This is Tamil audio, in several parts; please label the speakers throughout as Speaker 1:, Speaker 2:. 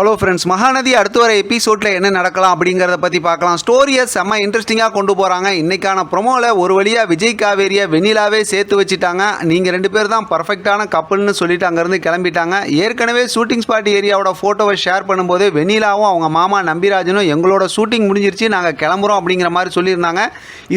Speaker 1: ஹலோ ஃப்ரெண்ட்ஸ் மகாநதி அடுத்து வர எபிசோடில் என்ன நடக்கலாம் அப்படிங்கிறத பற்றி பார்க்கலாம். ஸ்டோரியை செம்ம இன்ட்ரெஸ்டிங்காக கொண்டு போகிறாங்க இன்றைக்கான ப்ரொமோவில் ஒரு வழியாக விஜய் காவேரியை வெண்ணிலாவே சேர்த்து வச்சுட்டாங்க. நீங்கள் ரெண்டு பேர் தான் பர்ஃபெக்டான கப்பல்னு சொல்லிட்டு அங்கேருந்து கிளம்பிட்டாங்க. ஏற்கனவே ஷூட்டிங் ஸ்பாட் ஏரியாவோட ஃபோட்டோவை ஷேர் பண்ணும்போது வெண்ணிலாவும் அவங்க மாமா நம்பிராஜனும் எங்களோட ஷூட்டிங் முடிஞ்சிருச்சு நாங்கள் கிளம்புறோம் அப்படிங்கிற மாதிரி சொல்லியிருந்தாங்க.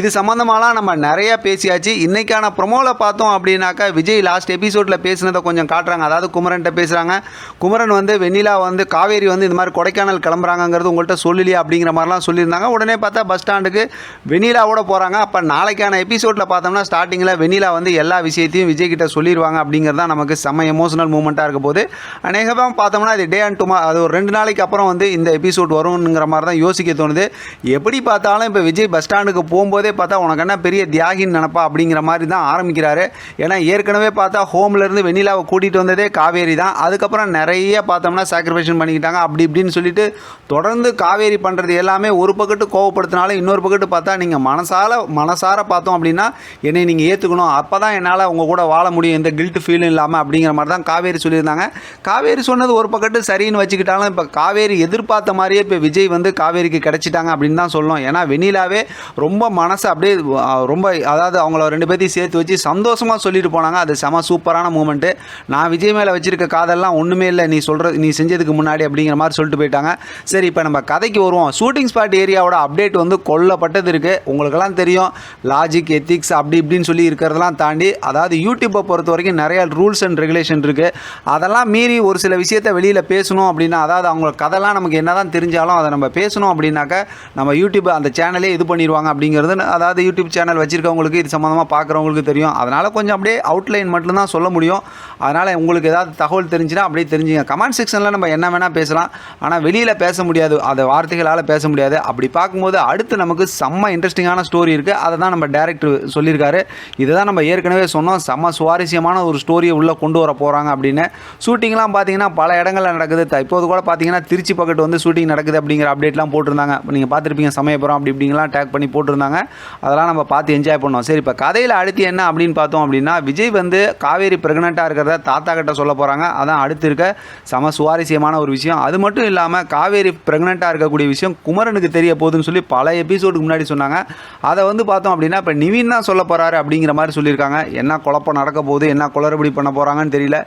Speaker 1: இது சம்மந்தமாலாம் நம்ம நிறைய பேசியாச்சு. இன்றைக்கான ப்ரொமோவில் பார்த்தோம் அப்படின்னாக்கா விஜய் லாஸ்ட் எபிசோடில் பேசினதை கொஞ்சம் காட்டுறாங்க. அதாவது குமரன்ட்ட பேசுகிறாங்க குமரன் வந்து வெண்ணிலா வந்து காவேரி வந்து இந்த மாதிரி கொடைக்கானல் கிளம்புறாங்கிறது உங்கள்கிட்ட சொல்லலையா அப்படிங்கிற மாதிரிலாம் சொல்லியிருந்தாங்க. உடனே பார்த்தா பஸ் ஸ்டாண்டுக்கு வெண்ணிலாவோட போகிறாங்க அப்போ நாளைக்கான எபிசோடில் பார்த்தோம்னா ஸ்டார்டிங்கில் வெண்ணிலா வந்து எல்லா விஷயத்தையும் விஜய் கிட்ட சொல்லிடுவாங்க அப்படிங்கிறது தான் நமக்கு செம்ம எமோஷனல் மூமெண்ட்டாக இருக்க போது. அநேகமாக பார்த்தோம்னா அது டே அண்ட் டுமா அது ஒரு ரெண்டு நாளைக்கு அப்புறம் வந்து இந்த எபிசோட் வரும்ங்கிற மாதிரி தான் யோசிக்க தோணுது. எப்படி பார்த்தாலும் இப்போ விஜய் பஸ் ஸ்டாண்டுக்கு போகும்போதே பார்த்தா உனக்கு என்ன பெரிய தியாகின்னு நினப்பா அப்படிங்கிற மாதிரி தான் ஆரம்பிக்கிறாரு. ஏன்னா ஏற்கனவே பார்த்தா ஹோம்லேருந்து வெண்ணிலாவை கூட்டிகிட்டு வந்ததே காவேரி தான். அதுக்கப்புறம் நிறைய பார்த்தோம்னா சாக்ரிஃபைஷன் பண்ணிக்கிட்டாங்க. அப்படி இப்படின்னு சொல்லிட்டு தொடர்ந்து காவேரி பண்ணுறது எல்லாமே ஒரு பக்கத்து கோவப்படுத்தினாலும் இன்னொரு பக்கத்து பார்த்தா நீங்கள் மனசால மனசார பார்த்தோம் அப்படின்னா என்னை நீங்கள் ஏற்றுக்கணும் அப்போ தான் என்னால் உங்கள் கூட வாழ முடியும். எந்த கில்ட் ஃபீலும் இல்லாமல் அப்படிங்கிற மாதிரி தான் காவேரி சொல்லியிருந்தாங்க. காவேரி சொன்னது ஒரு பக்கத்து சரின்னு வச்சுக்கிட்டாலும் இப்போ காவேரி எதிர்பார்த்த மாதிரியே இப்போ விஜய் வந்து காவேரிக்கு கிடைச்சிட்டாங்க அப்படின்னு தான் சொல்லணும். ஏன்னா வெண்ணிலாவே ரொம்ப மனசை அப்படியே ரொம்ப அதாவது அவங்கள ரெண்டு பேர்த்தையும் சேர்த்து வச்சு சந்தோஷமாக சொல்லிட்டு போனாங்க. அது செம சூப்பரான மூமெண்ட்டு நான் விஜய் மேலே வச்சிருக்க காதெல்லாம் ஒன்றுமே இல்லை. நீ சொல்கிற நீ செஞ்சதுக்கு முன்னாடி அப்படிங்கிற மாதிரி சொல்லிட்டு போயிட்டாங்க. சரி இப்போ நம்ம கதைக்கு வருவோம். ஷூட்டிங் ஸ்பாட் ஏரியாவோட அப்டேட் வந்து கொல்லப்பட்டது இருக்குது உங்களுக்கெல்லாம் தெரியும். லாஜிக் எத்திக்ஸ் அப்படி இப்படின்னு சொல்லி இருக்கிறதெல்லாம் தாண்டி அதாவது யூடியூப்பை பொறுத்த வரைக்கும் நிறைய ரூல்ஸ் அண்ட் ரெகுலேஷன் இருக்குது அதெல்லாம் மீறி ஒரு சில விஷயத்த வெளியில் பேசணும் அப்படின்னா அதாவது அவங்க கதைலாம் நமக்கு என்ன தான் தெரிஞ்சாலும் அதை நம்ம பேசணும் அப்படின்னாக்க நம்ம யூடியூப் அந்த சேனலே இது பண்ணிடுவாங்க அப்படிங்கிறது அதாவது யூடியூப் சேனல் வச்சுருக்கவங்களுக்கு இது சம்மந்தமாக பார்க்குறவங்களுக்கு தெரியும். அதனால் கொஞ்சம் அப்படியே அவுட்லைன் மட்டும்தான் சொல்ல முடியும். அதனால் உங்களுக்கு ஏதாவது தகவல் தெரிஞ்சுன்னா அப்படியே தெரிஞ்சுங்க. கமெண்ட் செக்ஷனில் நம்ம என்ன வேணால் பேசலாம் ஆனால் வெளியில் பேச முடியாது. அந்த வார்த்தைகளால் பேச முடியாது. அப்படி பார்க்கும்போது அடுத்து நமக்கு செம்ம இன்ட்ரெஸ்டிங்கான ஸ்டோரி இருக்குது அதை தான் நம்ம டேரக்டர் சொல்லியிருக்காரு. இதை தான் நம்ம ஏற்கனவே சொன்னோம். செம்ம சுவாரஸ்யமான ஒரு ஸ்டோரியை உள்ளே கொண்டு வர போகிறாங்க அப்படின்னு. ஷூட்டிங்லாம் பார்த்தீங்கன்னா பல இடங்களில் நடக்குது. த- இப்போது கூட பார்த்தீங்கன்னா திருச்சி பக்கத்து வந்து ஷூட்டிங் நடக்குது அப்படிங்கிற அப்டேட்லாம் போட்டிருந்தாங்க. நீங்கள் பார்த்துருப்பீங்க சமயபுரம் அப்படி இப்படிங்கலாம் டேக் பண்ணி போட்டிருந்தாங்க. அதெல்லாம் நம்ம பார்த்து என்ஜாய் பண்ணோம். சரி இப்போ கதையில் அடுத்து என்ன அப்படின்னு பார்த்தோம் அப்படின்னா விஜய் வந்து காவேரி ப்ரெக்னெண்ட்டாக இருக்கிறத தாத்தா கிட்ட சொல்ல போகிறாங்க அதான் அடுத்து இருக்க செம சுவாரஸ்யமான ஒரு விஷயம். விஷயம். அது மட்டும் இல்லாமல் காவேரி ப்ரெக்னெண்ட்டாக இருக்கக்கூடிய விஷயம் குமரனுக்கு தெரிய போகுதுன்னு சொல்லி பல எபிசோடுக்கு முன்னாடி சொன்னாங்க. அதை வந்து பார்த்தோம் அப்படின்னா இப்போ நிவின் தான் சொல்ல போகிறாரு அப்படிங்கிற மாதிரி சொல்லியிருக்காங்க. என்ன குழப்பம் நடக்க போகுது? என்ன குளறுபடி பண்ண போகிறாங்கன்னு தெரியல.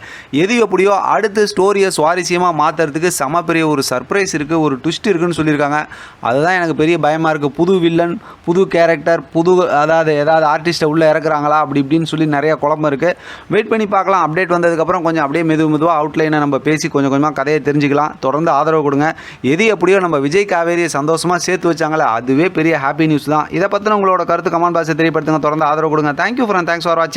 Speaker 1: எது எப்படியோ அடுத்து ஸ்டோரியை சுவாரஸ்யமாக மாற்றுறதுக்கு செம பெரிய ஒரு சர்ப்ரைஸ் இருக்குது ஒரு ட்விஸ்ட் இருக்குன்னு சொல்லியிருக்காங்க. அதுதான் எனக்கு பெரிய பயமாக இருக்குது புது வில்லன் புது கேரக்டர் புது அதாவது ஏதாவது ஆர்டிஸ்ட்டை உள்ளே இறக்குறாங்களா? அப்படி இப்படின்னு சொல்லி நிறைய குழப்பம் இருக்குது வெயிட் பண்ணி பார்க்கலாம். அப்டேட் வந்ததுக்கப்புறம் கொஞ்சம் அப்படியே மெது மெதுவாக அவுட்லைனை நம்ம பேசி கொஞ்சம் கொஞ்சமாக கதையை தெரிஞ்சுக்கலாம். தொடர்ந்து ஆதரவு கொடுங்க. எது எப்படியோ நம்ம விஜய் காவேரியை சந்தோஷமாக சேர்த்து வச்சாங்களே அதுவே பெரிய ஹாப்பி நியூஸ் தான். இதை பற்றின உங்களோட கருத்து கமெண்ட் பாக்ஸை தெரியப்படுத்துங்க. தொடர்ந்து ஆதரவு கொடுங்க. தேங்க்யூ ஃப்ரெண்ட் தேங்க்ஸ் ஃபார் வாட்சிங்